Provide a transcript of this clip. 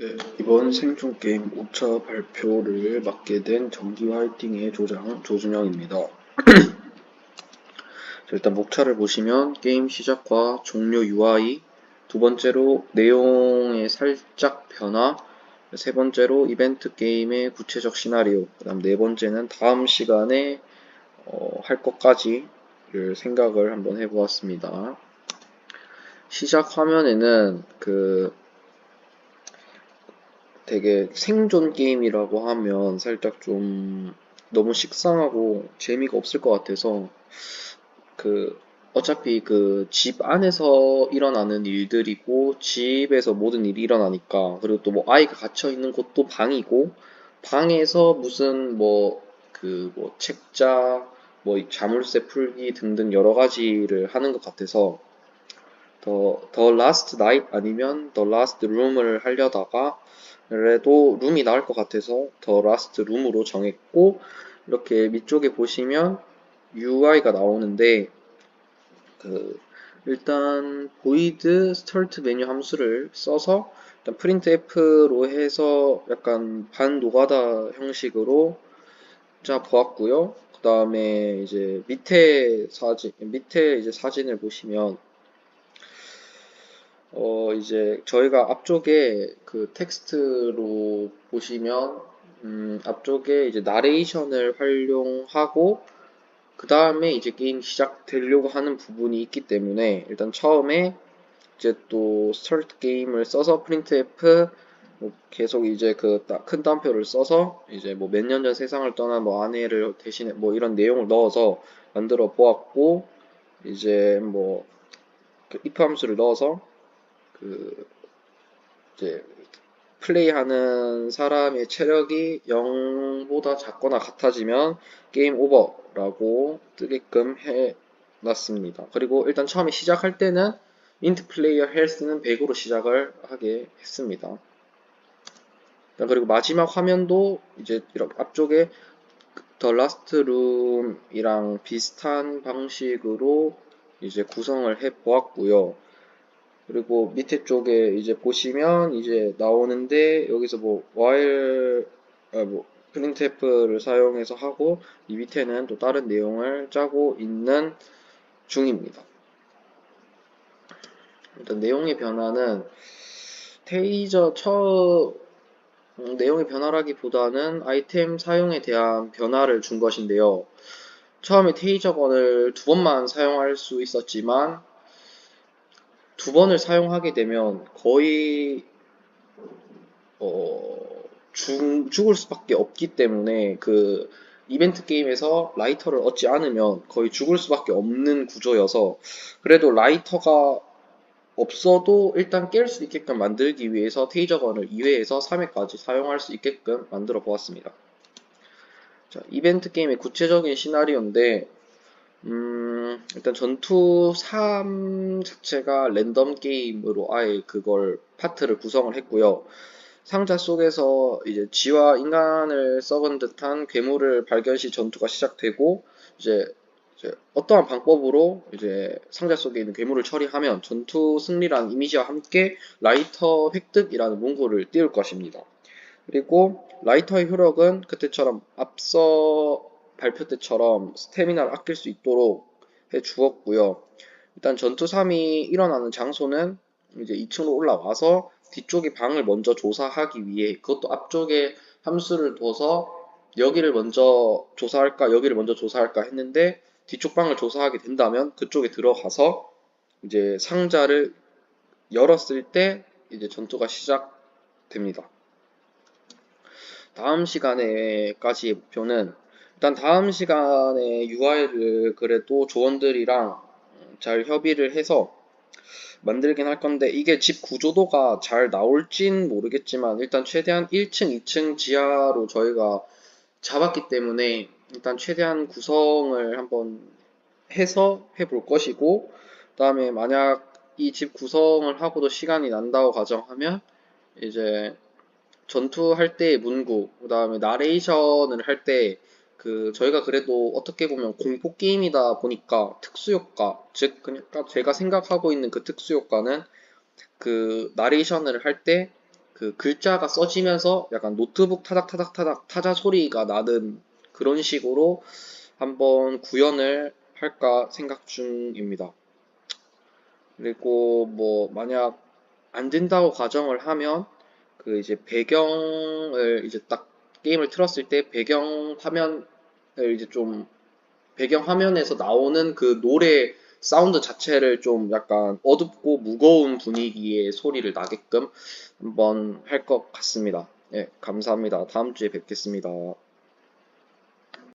네, 이번 생존 게임 5차 발표를 맡게 된 정기 화이팅의 조장 조준영입니다. 자, 일단 목차를 보시면 게임 시작과 종료 UI, 두 번째로 내용의 살짝 변화, 세 번째로 이벤트 게임의 구체적 시나리오, 그 다음 네 번째는 다음 시간에 어, 할 것까지를 생각을 한번 해보았습니다. 시작 화면에는 그 되게 생존 게임이라고 하면 살짝 좀 너무 식상하고 재미가 없을 것 같아서 그 어차피 그 집 안에서 일어나는 일들이고 집에서 모든 일이 일어나니까 그리고 또 뭐 아이가 갇혀 있는 곳도 방이고 방에서 무슨 뭐 그뭐 책자 뭐 자물쇠 풀기 등등 여러 가지를 하는 것 같아서 더, 더 라스트 나잇 아니면 더 라스트 룸을 하려다가 그래도 룸이 나을 것 같아서 더 라스트 룸으로 정했고 이렇게 밑쪽에 보시면 UI가 나오는데 그 일단 void start 메뉴 함수를 써서 일단 printf로 해서 약간 반 노가다 형식으로 자 보았고요. 그 다음에 이제 밑에 사진 밑에 이제 사진을 보시면 어, 이제 저희가 앞쪽에 그 텍스트로 보시면, 음, 앞쪽에 이제 나레이션을 활용하고, 그 다음에 이제 게임 시작되려고 하는 부분이 있기 때문에, 일단 처음에 이제 또 start 게임을 써서 printf 뭐 계속 이제 그 큰 따옴표를 써서 이제 뭐 몇 년 전 세상을 떠난 뭐 아내를 대신에 뭐 이런 내용을 넣어서 만들어 보았고, 이제 뭐 그 if 함수를 넣어서 그 이제 플레이하는 사람의 체력이 0보다 작거나 같아지면 게임 오버라고 뜨게끔 해놨습니다. 그리고 일단 처음에 시작할 때는 인트 플레이어 헬스는 100으로 시작을 하게 했습니다. 그리고 마지막 화면도 이제 이렇게 앞쪽에 더 라스트 룸이랑 비슷한 방식으로 이제 구성을 해 보았고요. 그리고 밑에 쪽에 이제 보시면 이제 나오는데 여기서 뭐 while 아, 뭐 printf를 사용해서 하고 이 밑에는 또 다른 내용을 짜고 있는 중입니다. 일단 내용의 변화는 테이저 처 음, 내용의 변화라기보다는 아이템 사용에 대한 변화를 준 것인데요. 처음에 테이저건을 두 번만 사용할 수 있었지만 두 번을 사용하게 되면 거의 어, 죽, 죽을 수밖에 없기 때문에 그 이벤트 게임에서 라이터를 얻지 않으면 거의 죽을 수밖에 없는 구조여서 그래도 라이터가 없어도 일단 깰 수 있게끔 만들기 위해서 테이저건을 2회에서 3회까지 사용할 수 있게끔 만들어 보았습니다. 자, 이벤트 게임의 구체적인 시나리오인데 음, 일단 전투 3 자체가 랜덤 게임으로 아예 그걸 파트를 구성을 했고요. 상자 속에서 이제 쥐와 인간을 썩은 듯한 괴물을 발견 시 전투가 시작되고 이제, 이제 어떠한 방법으로 이제 상자 속에 있는 괴물을 처리하면 전투 승리라는 이미지와 함께 라이터 획득이라는 문구를 띄울 것입니다. 그리고 라이터의 효력은 그때처럼 앞서 발표 때처럼 스태미나를 아낄 수 있도록 해 주었고요. 일단 전투 3이 일어나는 장소는 이제 2층으로 올라와서 뒤쪽의 방을 먼저 조사하기 위해 그것도 앞쪽에 함수를 둬서 여기를 먼저 조사할까 여기를 먼저 조사할까 했는데 뒤쪽 방을 조사하게 된다면 그쪽에 들어가서 이제 상자를 열었을 때 이제 전투가 시작됩니다. 다음 시간에까지의 목표는 일단 다음 시간에 UI를 그래도 조원들이랑 잘 협의를 해서 만들긴 할 건데 이게 집 구조도가 잘 나올진 모르겠지만 일단 최대한 1층, 2층 지하로 저희가 잡았기 때문에 일단 최대한 구성을 한번 해서 해볼 것이고 그 다음에 만약 이 집 구성을 하고도 시간이 난다고 가정하면 이제 전투할 때의 문구 그 다음에 나레이션을 할때 그 저희가 그래도 어떻게 보면 공포 게임이다 보니까 특수 효과 즉 그러니까 제가 생각하고 있는 그 특수 효과는 그 나레이션을 할 때 그 글자가 써지면서 약간 노트북 타닥 타닥 타닥 타자 소리가 나는 그런 식으로 한번 구현을 할까 생각 중입니다. 그리고 뭐 만약 안 된다고 가정을 하면 그 이제 배경을 이제 딱 게임을 틀었을 때 배경 화면을 이제 좀 배경 화면에서 나오는 그 노래 사운드 자체를 좀 약간 어둡고 무거운 분위기의 소리를 나게끔 한번 할 것 같습니다. 예, 감사합니다. 다음 주에 뵙겠습니다.